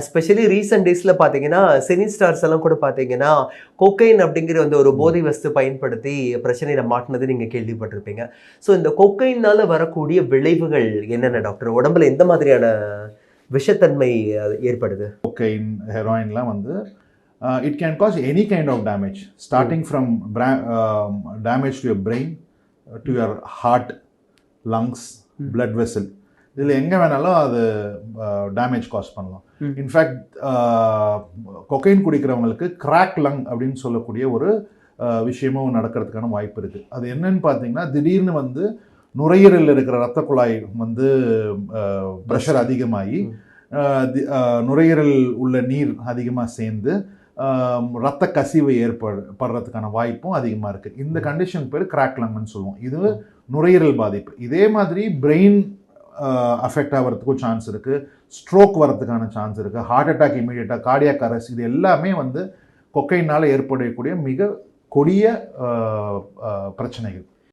Especially recent டேஸில் பார்த்தீங்கன்னா cine stars எல்லாம் கூட பார்த்தீங்கன்னா கொக்கைன் அப்படிங்கிற அந்த ஒரு போதை வஸ்து பயன்படுத்தி பிரச்சனையில மாட்டினது நீங்கள் கேள்விப்பட்டிருப்பீங்க. ஸோ இந்த கொக்கைனால வரக்கூடிய விளைவுகள் என்னென்ன டாக்டர் உடம்புல எந்த மாதிரியான விஷத்தன்மை ஏற்படுது? கொக்கைன் ஹெராயின்லாம் வந்து it can cause any kind of damage starting from damage to your brain to your heart lungs blood vessel இதில் எங்கே வேணாலும் அது டேமேஜ் காஸ் பண்ணலாம். இன்ஃபேக்ட் கொக்கைன் குடிக்கிறவங்களுக்கு கிராக் லங் அப்படின்னு சொல்லக்கூடிய ஒரு விஷயமும் நடக்கிறதுக்கான வாய்ப்பு இருக்குது அது என்னன்னு பார்த்தீங்கன்னா திடீர்னு வந்து நுரையீரலில் இருக்கிற ரத்த குழாய் வந்து ப்ரெஷர் அதிகமாகி நுரையீரல் உள்ள நீர் அதிகமாக சேர்ந்து ரத்த கசிவு ஏற்படு படுறதுக்கான வாய்ப்பும் அதிகமாக இருக்குது இந்த கண்டிஷன் பேர் கிராக் லங்னு சொல்லுவோம். இது நுரையீரல் பாதிப்பு. இதே மாதிரி பிரெயின் அஃபெக்ட் ஆகிறதுக்கும் சான்ஸ் இருக்குது ஸ்ட்ரோக் வரதுக்கான சான்ஸ் இருக்குது ஹார்ட் அட்டாக் இமீடியட்டாக கார்டியாக் அரெஸ்ட் இது எல்லாமே வந்து கொக்கைனால் ஏற்படக்கூடிய மிக கொடிய பிரச்சனைகள்.